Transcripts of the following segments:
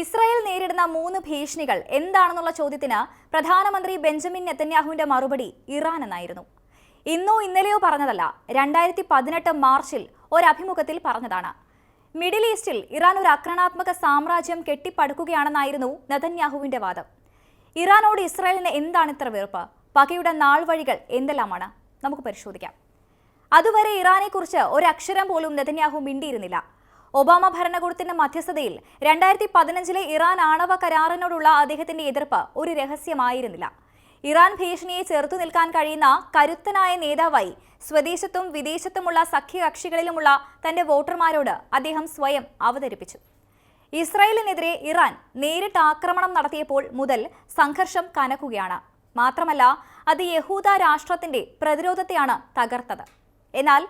Israel നേരിടുന്ന മൂന്ന് ഭീഷണികൾ എന്താണെന്നുള്ള ചോദ്യത്തിന് പ്രധാനമന്ത്രി ബെഞ്ചമിൻ നെത്തന്യാഹുവിന്റെ മറുപടി ഇറാൻ എന്നായിരുന്നു ഇന്നോ ഇന്നലെയോ പറഞ്ഞതല്ല രണ്ടായിരത്തി പതിനെട്ട് മാർച്ചിൽ ഒരഭിമുഖത്തിൽ പറഞ്ഞതാണ്. മിഡിൽ ഈസ്റ്റിൽ ഇറാൻ ഒരു ആക്രമണാത്മക സാമ്രാജ്യം കെട്ടിപ്പടുക്കുകയാണെന്നായിരുന്നു നെതന്യാഹുവിന്റെ വാദം. ഇറാനോട് ഇസ്രായേലിന് എന്താണ് ഇത്ര വെറുപ്പ്? പകയുടെ നാൾ വഴികൾ എന്തെല്ലാമാണ്? നമുക്ക് പരിശോധിക്കാം. അതുവരെ ഇറാനെക്കുറിച്ച് ഒരക്ഷരം പോലും നെതന്യാഹു മിണ്ടിയിരുന്നില്ല. ഒബാമ ഭരണകൂടത്തിന്റെ മധ്യസ്ഥതയിൽ രണ്ടായിരത്തി പതിനഞ്ചിലെ ഇറാൻ ആണവ കരാറിനോടുള്ള അദ്ദേഹത്തിന്റെ എതിർപ്പ് ഒരു രഹസ്യമായിരുന്നില്ല. ഇറാൻ ഭീഷണിയെ ചെറുത്തു നിൽക്കാൻ കഴിയുന്ന കരുത്തനായ നേതാവായി സ്വദേശത്തും വിദേശത്തുമുള്ള സഖ്യകക്ഷികളിലുമുള്ള തന്റെ വോട്ടർമാരോട് അദ്ദേഹം സ്വയം അവതരിപ്പിച്ചു. ഇസ്രായേലിനെതിരെ ഇറാൻ നേരിട്ട് ആക്രമണം നടത്തിയപ്പോൾ മുതൽ സംഘർഷം കനക്കുകയാണ്. മാത്രമല്ല അത് യഹൂദ രാഷ്ട്രത്തിന്റെ പ്രതിരോധത്തെയാണ് തകർത്തത്. എന്നാൽ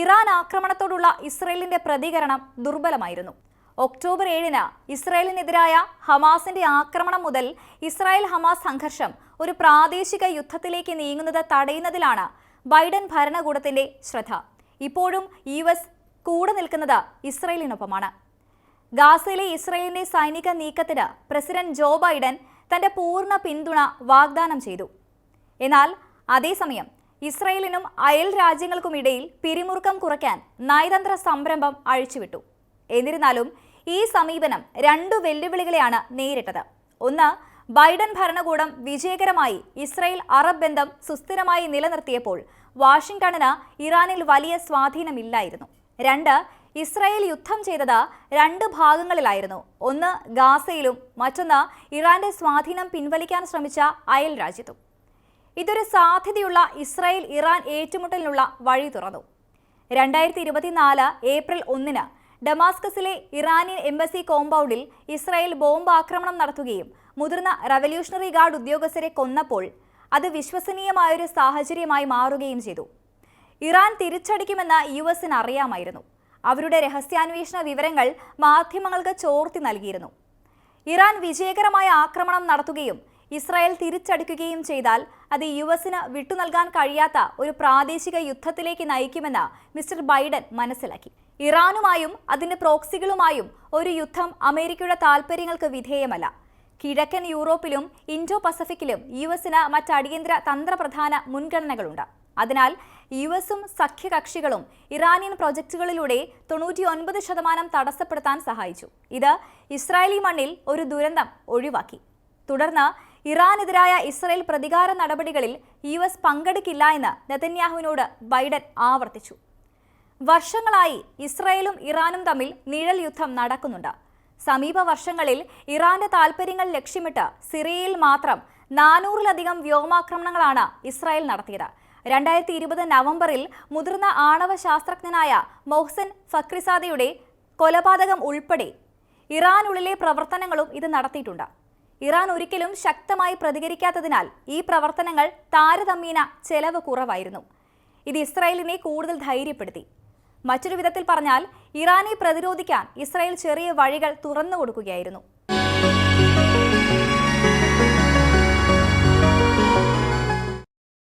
ഇറാൻ ആക്രമണത്തോടുള്ള ഇസ്രയേലിന്റെ പ്രതികരണം ദുർബലമായിരുന്നു. ഒക്ടോബർ ഏഴിന് ഇസ്രായേലിനെതിരായ ഹമാസിന്റെ ആക്രമണം മുതൽ ഇസ്രായേൽ ഹമാസ് സംഘർഷം ഒരു പ്രാദേശിക യുദ്ധത്തിലേക്ക് നീങ്ങുന്നത് തടയുന്നതിലാണ് ബൈഡൻ ഭരണകൂടത്തിന്റെ ശ്രദ്ധ. ഇപ്പോഴും യു എസ് കൂടെ നിൽക്കുന്നത് ഇസ്രയേലിനൊപ്പമാണ്. ഗാസയിലെ ഇസ്രയേലിന്റെ സൈനിക നീക്കത്തിന് പ്രസിഡന്റ് ജോ ബൈഡൻ തന്റെ പൂർണ പിന്തുണ വാഗ്ദാനം ചെയ്തു. എന്നാൽ അതേസമയം ഇസ്രയേലിനും അയൽ രാജ്യങ്ങൾക്കുമിടയിൽ പിരിമുറുക്കം കുറയ്ക്കാൻ നയതന്ത്ര സംരംഭം അഴിച്ചുവിട്ടു. എന്നിരുന്നാലും ഈ സമീപനം രണ്ടു വെല്ലുവിളികളെയാണ് നേരിട്ടത്. ഒന്ന് ബൈഡൻ ഭരണകൂടം വിജയകരമായി ഇസ്രയേൽ അറബ് ബന്ധം സുസ്ഥിരമായി നിലനിർത്തിയപ്പോൾ വാഷിംഗ്ടണിന് ഇറാനിൽ വലിയ സ്വാധീനമില്ലായിരുന്നു. രണ്ട് ഇസ്രയേൽ യുദ്ധം ചെയ്തത് രണ്ട് ഭാഗങ്ങളിലായിരുന്നു. ഒന്ന് ഗാസയിലും മറ്റൊന്ന് ഇറാന്റെ സ്വാധീനം പിൻവലിക്കാൻ ശ്രമിച്ച അയൽ രാജ്യത്തും. ഇതൊരു സാധ്യതയുള്ള ഇസ്രായേൽ ഇറാൻ ഏറ്റുമുട്ടലിനുള്ള വഴി തുറന്നു. രണ്ടായിരത്തി ഇരുപത്തിനാല് ഏപ്രിൽ ഒന്നിന് ഡമാസ്കസിലെ ഇറാനിയൻ എംബസി കോമ്പൗണ്ടിൽ ഇസ്രായേൽ ബോംബ് ആക്രമണം നടത്തുകയും മുതിർന്ന റവല്യൂഷണറി ഗാർഡ് ഉദ്യോഗസ്ഥരെ കൊന്നപ്പോൾ അത് വിശ്വസനീയമായൊരു സാഹചര്യമായി മാറുകയും ചെയ്തു. ഇറാൻ തിരിച്ചടിക്കുമെന്ന് യു എസിന് അറിയാമായിരുന്നു. അവരുടെ രഹസ്യാന്വേഷണ വിവരങ്ങൾ മാധ്യമങ്ങൾക്ക് ചോർത്തി നൽകിയിരുന്നു. ഇറാൻ വിജയകരമായ ആക്രമണം നടത്തുകയും ഇസ്രായേൽ തിരിച്ചടിക്കുകയും ചെയ്താൽ അത് യു എസിന് വിട്ടുനൽകാൻ കഴിയാത്ത ഒരു പ്രാദേശിക യുദ്ധത്തിലേക്ക് നയിക്കുമെന്ന് മിസ്റ്റർ ബൈഡൻ മനസ്സിലാക്കി. ഇറാനുമായും അതിന്റെ പ്രോക്സികളുമായും ഒരു യുദ്ധം അമേരിക്കയുടെ താൽപ്പര്യങ്ങൾക്ക് വിധേയമല്ല. കിഴക്കൻ യൂറോപ്പിലും ഇൻഡോ പസഫിക്കിലും യു എസിന് മറ്റ് അടിയന്തര തന്ത്രപ്രധാന മുൻഗണനകളുണ്ട്. അതിനാൽ യു എസും സഖ്യകക്ഷികളും ഇറാനിയൻ പ്രൊജക്ടുകളിലൂടെ തൊണ്ണൂറ്റിയൊൻപത് ശതമാനം തടസ്സപ്പെടുത്താൻ സഹായിച്ചു. ഇത് ഇസ്രായേലി മണ്ണിൽ ഒരു ദുരന്തം ഒഴിവാക്കി. തുടർന്ന് ഇറാനെതിരായ ഇസ്രയേൽ പ്രതികാര നടപടികളിൽ യു എസ് പങ്കെടുക്കില്ല എന്ന് നെതന്യാഹുവിനോട് ബൈഡൻ ആവർത്തിച്ചു. വർഷങ്ങളായി ഇസ്രയേലും ഇറാനും തമ്മിൽ നിഴൽ യുദ്ധം നടക്കുന്നുണ്ട്. സമീപ വർഷങ്ങളിൽ ഇറാന്റെ താൽപര്യങ്ങൾ ലക്ഷ്യമിട്ട് സിറിയയിൽ മാത്രം നാനൂറിലധികം വ്യോമാക്രമണങ്ങളാണ് ഇസ്രായേൽ നടത്തിയത്. രണ്ടായിരത്തി ഇരുപത് നവംബറിൽ മുതിർന്ന ആണവ ശാസ്ത്രജ്ഞനായ മൊഹ്സൻ ഫക്രിസാദയുടെ കൊലപാതകം ഉൾപ്പെടെ ഇറാനുള്ളിലെ പ്രവർത്തനങ്ങളും ഇത് നടത്തിയിട്ടുണ്ട്. ഇറാൻ ഒരിക്കലും ശക്തമായി പ്രതികരിക്കാത്തതിനാൽ ഈ പ്രവർത്തനങ്ങൾ താരതമ്യേന ചെലവ് കുറവായിരുന്നു. ഇത് ഇസ്രായേലിനെ കൂടുതൽ ധൈര്യപ്പെടുത്തി. മറ്റൊരു വിധത്തിൽ പറഞ്ഞാൽ ഇറാനെ പ്രതിരോധിക്കാൻ ഇസ്രായേൽ ചെറിയ വഴികൾ തുറന്നു കൊടുക്കുകയായിരുന്നു